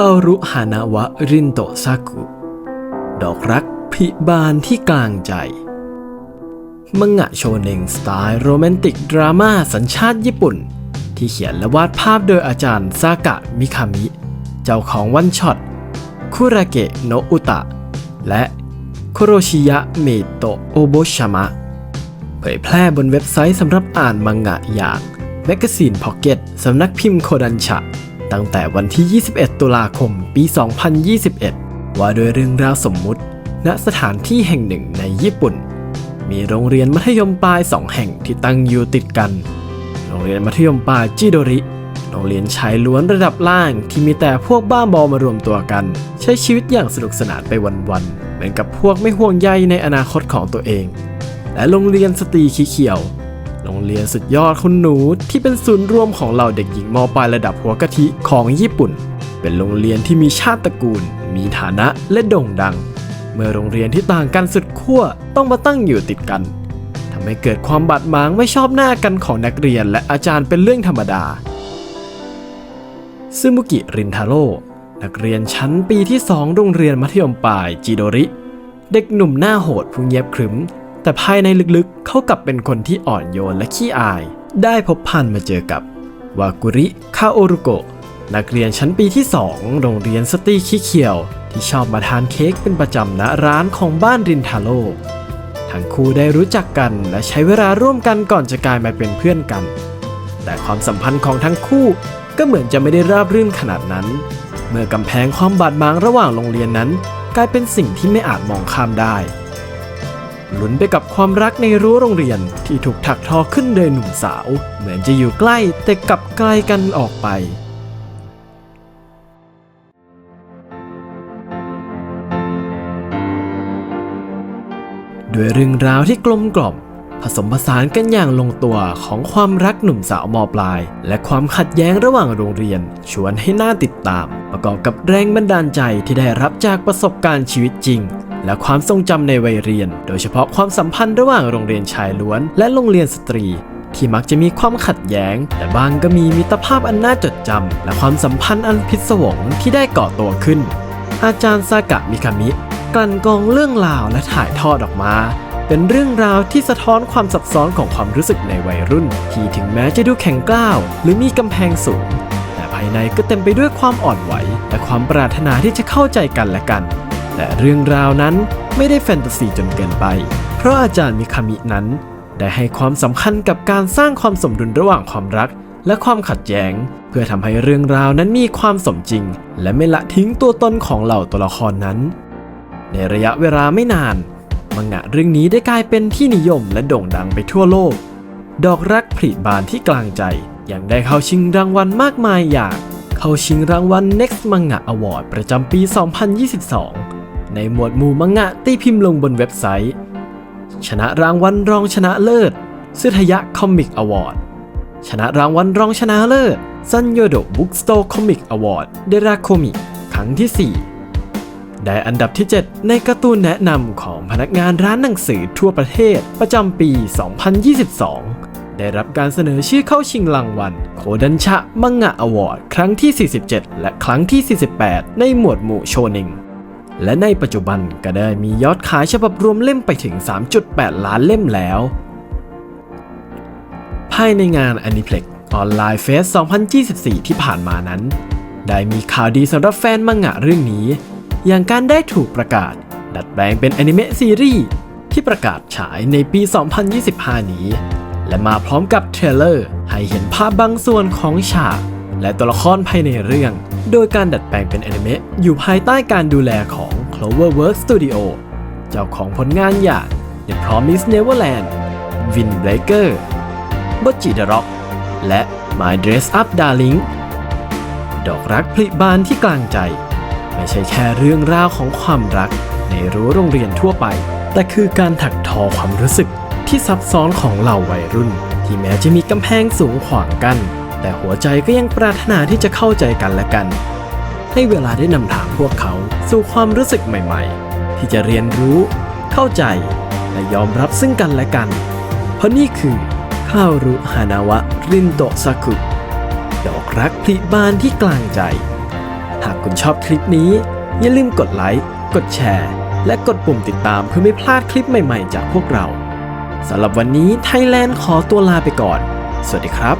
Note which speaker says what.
Speaker 1: คารุฮานาวะรินโตซากุ ดอกรักพิบานที่กลางใจ มังงะโชเนงสไตล์โรแมนติกดราม่าสัญชาติญี่ปุ่น ที่เขียนและวาดภาพโดยอาจารย์ซากะมิคามิ เจ้าของวันช็อต คุราเกะโนอุตะ และโคโรชิยะเมโตะโอโบชามะ เผยแพร่บนเว็บไซต์สำหรับอ่านมังงะอย่างแมกกาซีนพ็อกเก็ตสำนักพิมพ์โคดันชะ ตั้งแต่วันที่ 21 ตุลาคม ปี 2021 ว่าโดยเรื่องราวสมมุติ ณสถานที่แห่งหนึ่งในญี่ปุ่น มีโรงเรียนมัธยมปลายสองแห่งที่ตั้งอยู่ติดกัน โรงเรียนมัธยมปลายจิโดริ โรงเรียนชายล้วนระดับล่างที่มีแต่พวกบ้าบอมารวมตัวกัน ใช้ชีวิตอย่างสนุกสนานไปวันๆ เหมือนกับพวกไม่ห่วงใยในอนาคตของตัวเอง และโรงเรียนสตรีขีเขียว โรงเรียนสุดยอดคุณหนูที่เป็นศูนย์รวมของเหล่าเด็กหญิงมปลายระดับหัวกะทิของญี่ปุ่น เป็นโรงเรียนที่มีชาติตระกูล มีฐานะและโด่งดัง เมื่อโรงเรียนที่ต่างกันสุดขั้วต้องมาตั้งอยู่ติดกันทำให้เกิดความบาดหมางไม่ชอบหน้ากันของนักเรียนและอาจารย์เป็นเรื่องธรรมดาซึมุกิรินทาโร่นักเรียนชั้นปีที่ 2 โรงเรียนมัธยมปลายจิโดริ เด็กหนุ่มหน้าโหดผู้เงียบขรึม แต่ภายในลึกๆ เขากลับเป็นคนที่อ่อนโยนและขี้อาย ได้พบพันมาเจอกับวากุริคาโอรุโกะนักเรียนชั้นปีที่ 2 โรงเรียนสตรีขี้เขียว ที่ชอบมาทานเค้กเป็นประจำณร้านของบ้านรินทาโร่ทั้งคู่ได้รู้จักกันและใช้เวลาร่วมกันก่อนจะกลายมาเป็นเพื่อนกัน แต่ความสัมพันธ์ของทั้งคู่ก็เหมือนจะไม่ได้ราบรื่นขนาดนั้น เมื่อกำแพงความบาดหมางระหว่างโรงเรียนนั้น กลายเป็นสิ่งที่ไม่อาจมองข้ามได้ ลุ้นไปกับความรักในรั้วโรงเรียนที่ถูกถักทอขึ้นโดยหนุ่มสาว เหมือนจะอยู่ใกล้แต่กลับไกลกันออกไปด้วยเรื่องราวที่กลมกล่อม ผสมผสานกันอย่างลงตัวของความรักหนุ่มสาวมอปลาย และความขัดแย้งระหว่างโรงเรียน ชวนให้น่าติดตาม ประกอบกับแรงบันดาลใจที่ได้รับจากประสบการณ์ชีวิตจริง และความทรงจำในวัยเรียน โดยเฉพาะความสัมพันธ์ระหว่างโรงเรียนชายล้วน และโรงเรียนสตรี ที่มักจะมีความขัดแย้ง แต่บางก็มีมิตรภาพอันน่าจดจำและความสัมพันธ์อันพิศวงที่ได้ก่อตัวขึ้น อาจารย์ซากะมิคามิกลั่นกองเรื่องราวและถ่ายทอดออกมา เป็นเรื่องราวที่สะท้อนความซับซ้อนของความรู้สึกในวัยรุ่น ที่ถึงแม้จะดูแข็งกร้าว หรือมีกำแพงสูง แต่ภายในก็เต็มไปด้วยความอ่อนไหว และความปรารถนาที่จะเข้าใจกันและกัน แต่เรื่องราวนั้นไม่ได้แฟนตาซีจนเกินไป เพราะอาจารย์มิคามินั้น ได้ให้ความสำคัญกับการสร้างความสมดุลระหว่างความรัก และความขัดแย้ง เพื่อทำให้เรื่องราวนั้นมีความสมจริง และไม่ละทิ้งตัวตนของเหล่าตัวละครนั้น ในระยะเวลาไม่นาน มังงะเรื่องนี้ได้กลายเป็นที่นิยมและโด่งดังไปทั่วโลก ดอกรักผลิบานที่กลางใจยังได้เข้าชิงรางวัลมากมายอย่าง เข้าชิงรางวัล Next Manga Award ประจำปี 2022 ในหมวดหมู่มังงะตีพิมพ์ลงบนเว็บไซต์ ชนะรางวัลรองชนะเลิศซึทยะคอมิกอวอร์ดชนะรางวัลรองชนะเลิศซันโยโดบุ๊กสโตร์คอมิกอวอร์ดเดราโคมิกครั้งที่ 4 ได้อันดับที่ 7 ในการ์ตูนแนะนำของพนักงานร้านหนังสือทั่วประเทศประจำปี 2022 ได้รับการเสนอชื่อเข้าชิงรางวัลโคดันชะมังงะอวอร์ดครั้งที่ 47 และครั้งที่ 48 ในหมวดหมู่โชเนง และในปัจจุบันก็ได้มียอดขายฉบับรวมเล่มไปถึง 3.8 ล้านเล่มแล้ว ภายในงาน Aniplex ออนไลน์เฟส 2024 ที่ผ่านมานั้น ได้มีข่าวดีสำหรับแฟนมังงะเรื่องนี้ อย่างการได้ถูกประกาศ ดัดแปลงเป็นอนิเมะซีรีส์ที่ประกาศฉายในปี 2025 นี้ และมาพร้อมกับเทรลเลอร์ให้เห็นภาพบางส่วนของฉากและตัวละครภายในเรื่อง โดยการดัดแปลงเป็นอนิเมะอยู่ภายใต้การดูแลของ Cloverworks Studio เจ้าของผลงานอย่าง The Promise Neverland Windbreaker บ c จิเดร็อกและ My Dress Up Darling ดอกรักผลิบานที่กลางใจ ไม่ใช่แค่เรื่องราวของความรักในรั้วโรงเรียนทั่วไป แต่คือการถักทอความรู้สึกที่ซับซ้อนของเหล่าวัยรุ่น ที่แม้จะมีกำแพงสูงขวางกัน แต่หัวใจก็ยังปรารถนาที่จะเข้าใจกันและกัน ให้เวลาได้นำทางพวกเขาสู่ความรู้สึกใหม่ๆ ที่จะเรียนรู้ เข้าใจ และยอมรับซึ่งกันและกัน เพราะนี่คือข้าวรุฮานาวะรินโตะซากุดอกรักผลิบานที่กลางใจ หากคุณชอบคลิปนี้ อย่าลืมกดไลค์ กดแชร์ และกดปุ่มติดตามเพื่อไม่พลาดคลิปใหม่ๆ จากพวกเราสำหรับวันนี้ไทยแลนด์ขอตัวลาไปก่อน สวัสดีครับ